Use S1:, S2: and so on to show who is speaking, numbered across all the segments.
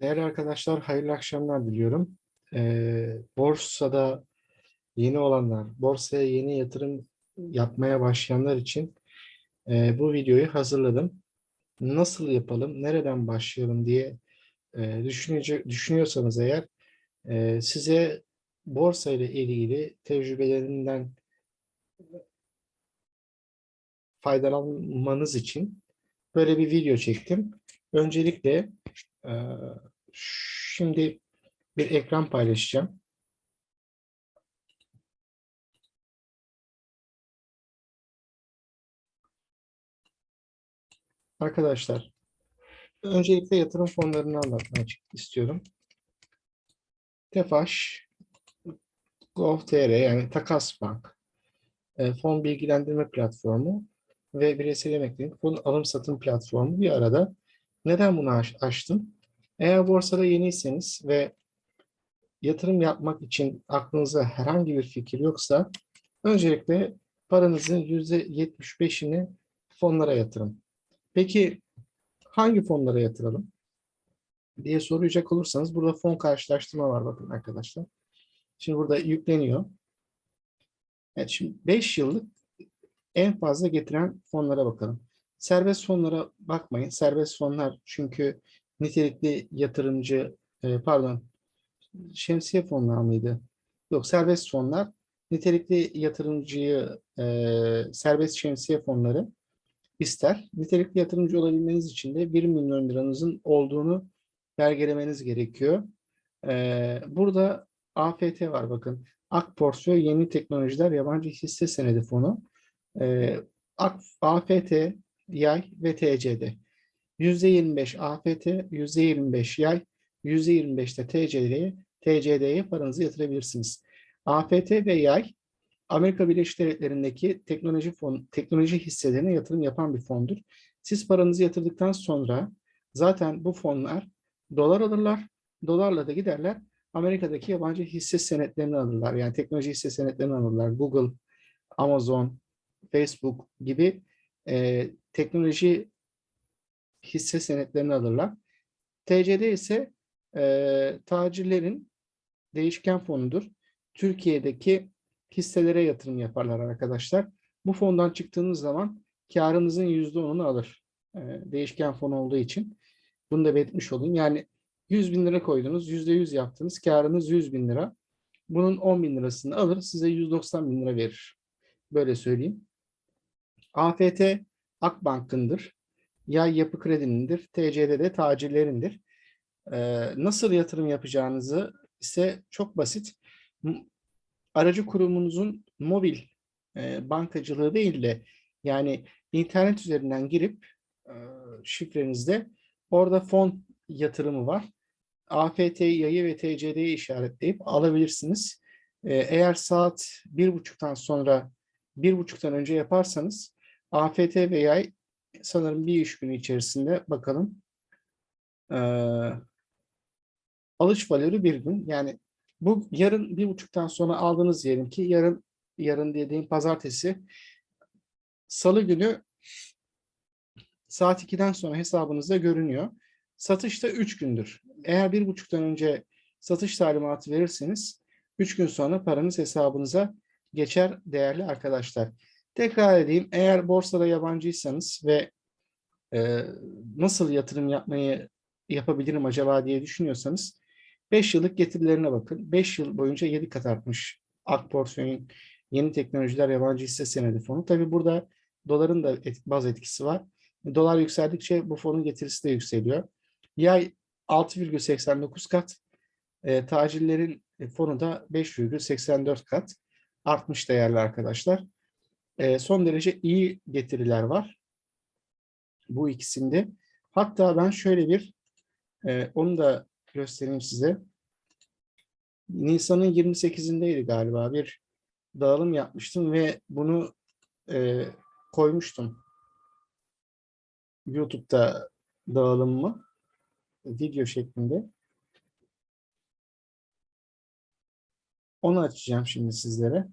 S1: Değerli arkadaşlar, hayırlı akşamlar diliyorum. Ee, borsada yeni olanlar, borsaya yeni yatırım yapmaya başlayanlar için e, bu videoyu hazırladım. Nasıl yapalım, nereden başlayalım diye e, düşünecek, düşünüyorsanız eğer e, size borsa ile ilgili tecrübelerinden faydalanmanız için böyle bir video çektim. Öncelikle Şimdi bir ekran paylaşacağım. Arkadaşlar, öncelikle yatırım fonlarını anlatmak istiyorum. Tefaş, Gov.tr yani Takas Bank, e, fon bilgilendirme platformu ve bireysel emeklilik fon alım satım platformu bir arada. Neden bunu açtım? Eğer borsada yeniyseniz ve yatırım yapmak için aklınıza herhangi bir fikir yoksa öncelikle paranızın %75'ini fonlara yatırın. Peki hangi fonlara yatıralım diye soracak olursanız burada fon karşılaştırma var bakın arkadaşlar. Şimdi burada yükleniyor. Evet şimdi 5 yıllık en fazla getiren fonlara bakalım. Serbest fonlara bakmayın. Serbest fonlar çünkü nitelikli yatırımcı e, pardon şemsiye fonlar mıydı? Yok serbest fonlar nitelikli yatırımcıyı e, serbest şemsiye fonları ister. Nitelikli yatırımcı olabilmeniz için de 1 milyon liranızın olduğunu belgelemeniz gerekiyor. E, burada AFT var bakın. Ak Portföy Yeni Teknolojiler Yabancı Hisse Senedi Fonu. E, AFT, Yay ve TCD. %25 AFT, %25 yay, %25 de TCD'ye TCD'ye paranızı yatırabilirsiniz. AFT ve yay Amerika Birleşik Devletleri'ndeki teknoloji fon, teknoloji hisselerine yatırım yapan bir fondur. Siz paranızı yatırdıktan sonra zaten bu fonlar dolar alırlar. Dolarla da giderler. Amerika'daki yabancı hisse senetlerini alırlar. Yani teknoloji hisse senetlerini alırlar. Google, Amazon, Facebook gibi e, teknoloji hisse senetlerini alırlar. TCD ise e, tacirlerin değişken fonudur. Türkiye'deki hisselere yatırım yaparlar arkadaşlar. Bu fondan çıktığınız zaman karınızın %10'unu alır. E, değişken fon olduğu için. Bunu da belirtmiş olayım. Yani 100 bin lira koydunuz, %100 yaptınız. Karınız 100 bin lira. Bunun 10 bin lirasını alır, size 190 bin lira verir. Böyle söyleyeyim. AFT Akbank'ındır. Yay Yapı Kredi'nindir. TC'de de tacirlerindir. Ee, nasıl yatırım yapacağınızı ise çok basit. Aracı kurumunuzun mobil e, bankacılığı değil de yani internet üzerinden girip e, şifrenizde orada fon yatırımı var. AFT yayı ve TCD'yi işaretleyip alabilirsiniz. E, eğer saat bir buçuktan sonra bir buçuktan önce yaparsanız AFT ve yay sanırım bir iş günü içerisinde bakalım. Ee, alış valörü bir gün. Yani bu yarın bir buçuktan sonra aldığınız diyelim ki yarın yarın dediğim pazartesi salı günü saat 2'den sonra hesabınızda görünüyor. Satışta 3 gündür. Eğer bir buçuktan önce satış talimatı verirseniz 3 gün sonra paranız hesabınıza geçer değerli arkadaşlar. Tekrar edeyim. Eğer borsada yabancıysanız ve e, nasıl yatırım yapmayı yapabilirim acaba diye düşünüyorsanız 5 yıllık getirilerine bakın. 5 yıl boyunca 7 kat artmış AK Portföy'ün yeni teknolojiler yabancı hisse senedi fonu. Tabi burada doların da et, baz etkisi var. Dolar yükseldikçe bu fonun getirisi de yükseliyor. Yay 6,89 kat, e, tacirlerin fonu da 5,84 kat artmış değerli arkadaşlar. E, son derece iyi getiriler var. Bu ikisinde. Hatta ben şöyle bir e, onu da göstereyim size. Nisan'ın 28'indeydi galiba bir dağılım yapmıştım ve bunu e, koymuştum. YouTube'da dağılımımı video şeklinde. Onu açacağım şimdi sizlere.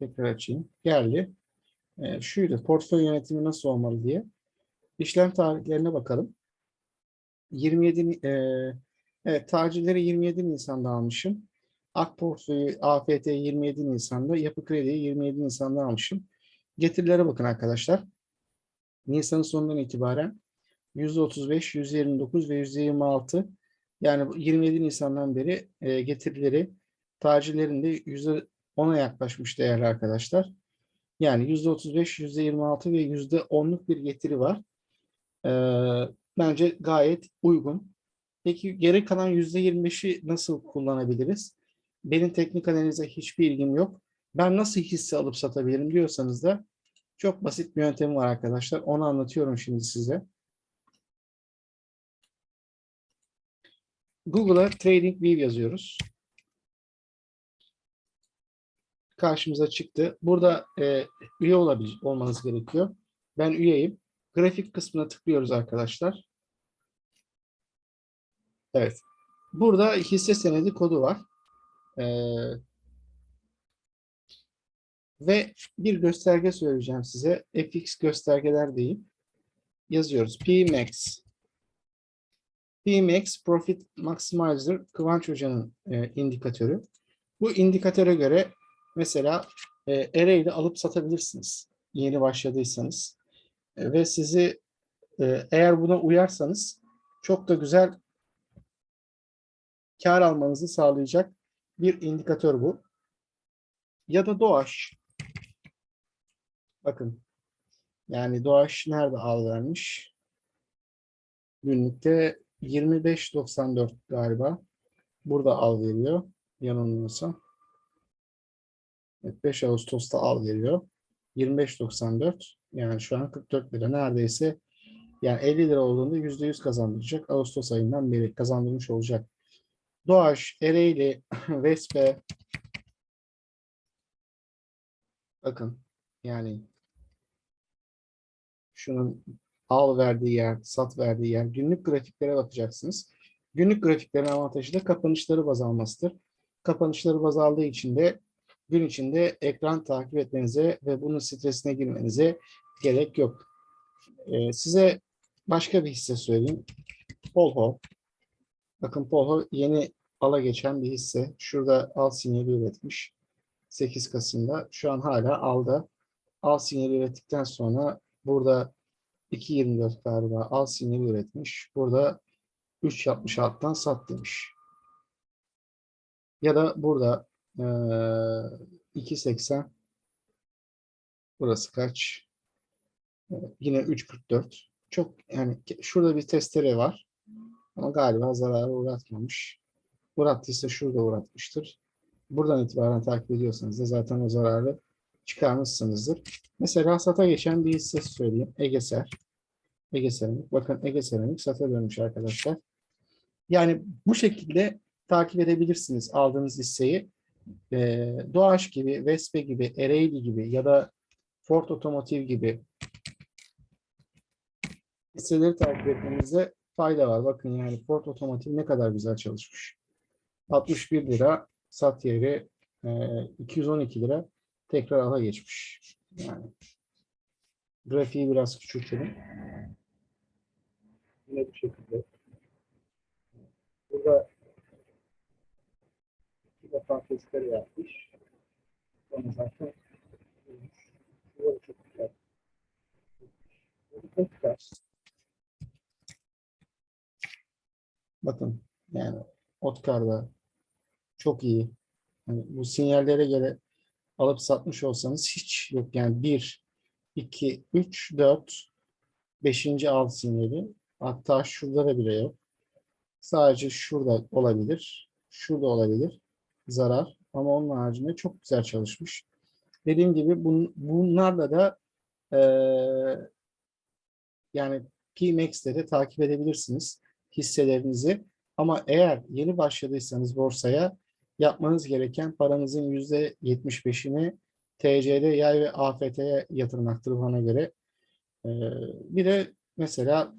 S1: Tekrar açayım. Geldi. Ee, şuydu. Portföy yönetimi nasıl olmalı diye. İşlem tarihlerine bakalım. 27 ni- e, evet tacirleri 27 Nisan'da almışım. Ak portföyü AFT 27 Nisan'da, Yapı Kredi'yi 27 Nisan'da almışım. Getirilere bakın arkadaşlar. Nisan'ın sonundan itibaren %35, %29 ve %26 yani bu 27 Nisan'dan beri e, getirileri tacirlerin de %10'a yaklaşmış değerli arkadaşlar. Yani %35, %26 ve %10'luk bir getiri var. Ee, bence gayet uygun. Peki geri kalan %25'i nasıl kullanabiliriz? Benim teknik analize hiçbir ilgim yok. Ben nasıl hisse alıp satabilirim diyorsanız da çok basit bir yöntemi var arkadaşlar. Onu anlatıyorum şimdi size. Google'a TradingView yazıyoruz. Karşımıza çıktı. Burada e, üye olabilir, olmanız gerekiyor. Ben üyeyim. Grafik kısmına tıklıyoruz arkadaşlar. Evet. Burada hisse senedi kodu var. Ee, ve bir gösterge söyleyeceğim size. FX göstergeler değil. Yazıyoruz. PMAX. PMAX Profit Maximizer Kıvanç Hoca'nın e, indikatörü. Bu indikatöre göre mesela e, Ereğli alıp satabilirsiniz. Yeni başladıysanız. E, ve sizi e, eğer buna uyarsanız çok da güzel kar almanızı sağlayacak bir indikatör bu. Ya da Doğaç. Bakın. Yani Doğaç nerede al vermiş? Günlükte 25.94 galiba. Burada al veriyor. Yanılmıyorsam. Evet, 5 Ağustos'ta al veriyor. 25.94 yani şu an 44 lira neredeyse yani 50 lira olduğunda %100 kazandıracak. Ağustos ayından beri kazandırmış olacak. Doğaç, Ereğli, Vespe bakın yani şunun al verdiği yer, sat verdiği yer günlük grafiklere bakacaksınız. Günlük grafiklerin avantajı da kapanışları baz almasıdır. Kapanışları baz aldığı için de gün içinde ekran takip etmenize ve bunun stresine girmenize gerek yok. Ee, size başka bir hisse söyleyeyim. Polho. Bakın Polho yeni ala geçen bir hisse. Şurada al sinyali üretmiş. 8 Kasım'da. Şu an hala alda. Al sinyali ürettikten sonra burada 2.24 galiba al sinyali üretmiş. Burada 3 yapmış alttan sat demiş. Ya da burada eee 2.80 burası kaç? Ee, Yine 3.44. Çok yani şurada bir testere var. Ama galiba zarara uğratmamış. Uğrattıysa şurada uğratmıştır. Buradan itibaren takip ediyorsanız da zaten o zararı çıkarmışsınızdır. Mesela sata geçen bir hisse söyleyeyim. Egeser. Ege. Bakın Ege sata dönmüş arkadaşlar. Yani bu şekilde takip edebilirsiniz aldığınız hisseyi. Ee, Doğaç gibi, Vespe gibi, Ereğli gibi ya da Ford Otomotiv gibi hisseleri takip etmenize fayda var. Bakın yani Ford Otomotiv ne kadar güzel çalışmış. 61 lira sat yeri e, 212 lira tekrar ala geçmiş. Yani grafiği biraz küçültelim. Yine bu şekilde. Burada defa testleri yapmış. Sonra zaten Burada çok güzel. Çok güzel. Bakın yani Otkar'da çok iyi. Yani bu sinyallere göre alıp satmış olsanız hiç yok. Yani 1, 2, 3, 4, 5. al sinyali. Hatta şurada da bile yok. Sadece şurada olabilir. Şurada olabilir. Zarar. Ama onun haricinde çok güzel çalışmış. Dediğim gibi bun, bunlarla da eee yani PMAX'leri takip edebilirsiniz hisselerinizi. Ama eğer yeni başladıysanız borsaya yapmanız gereken paranızın yüzde 75'ini TC'de yay ve AFT'ye yatırmaktır bana göre. Ee, bir de mesela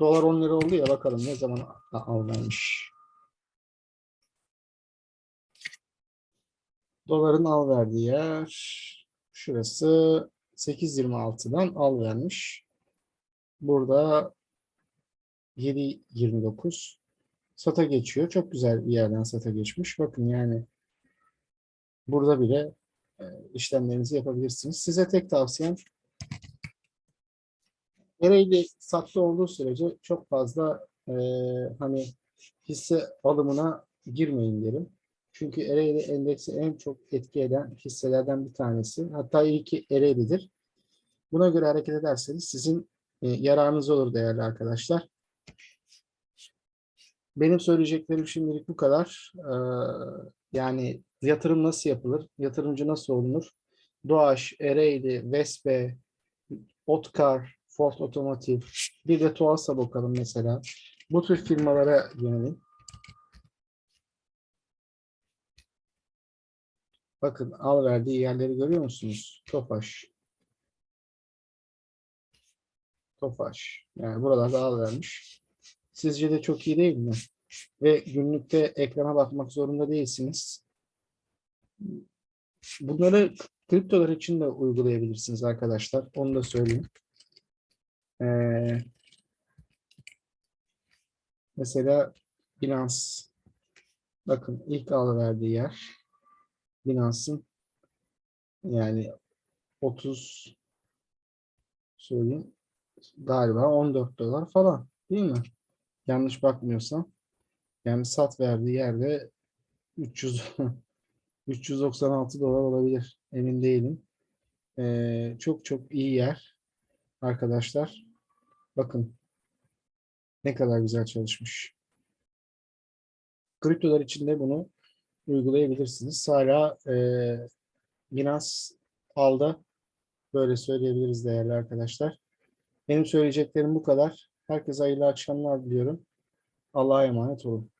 S1: dolar 10 lira oldu ya bakalım ne zaman alınmış. Doların al verdiği yer Şurası 8.26'dan al vermiş. Burada 7.29 sata geçiyor. Çok güzel bir yerden sata geçmiş. Bakın yani burada bile e, işlemlerinizi yapabilirsiniz. Size tek tavsiyem Ereğli saklı olduğu sürece çok fazla e, hani hisse alımına girmeyin derim. Çünkü Ereğli endeksi en çok etki eden hisselerden bir tanesi. Hatta ilki Ereğli'dir. Buna göre hareket ederseniz sizin e, yararınız olur değerli arkadaşlar. Benim söyleyeceklerim şimdilik bu kadar. Ee, yani yatırım nasıl yapılır? Yatırımcı nasıl olunur? Doğaç, Ereğli, Vespe, Otkar, Ford Otomotiv, bir de Tuas'a bakalım mesela. Bu tür firmalara yönelik. Bakın al verdiği yerleri görüyor musunuz? Tofaş. Tofaş. Yani buralarda al vermiş. Sizce de çok iyi değil mi? Ve günlükte ekrana bakmak zorunda değilsiniz. Bunları kriptolar için de uygulayabilirsiniz arkadaşlar. Onu da söyleyeyim. Ee, mesela Binance bakın ilk al verdiği yer Binance'ın yani 30 söyleyeyim galiba 14 dolar falan değil mi? Yanlış bakmıyorsam. Yani sat verdiği yerde 300 396 dolar olabilir. Emin değilim. Ee, çok çok iyi yer arkadaşlar. Bakın ne kadar güzel çalışmış. Kriptolar için de bunu uygulayabilirsiniz. Hala e, Binance alda böyle söyleyebiliriz değerli arkadaşlar. Benim söyleyeceklerim bu kadar. Herkese hayırlı akşamlar diliyorum. Allah'a emanet olun.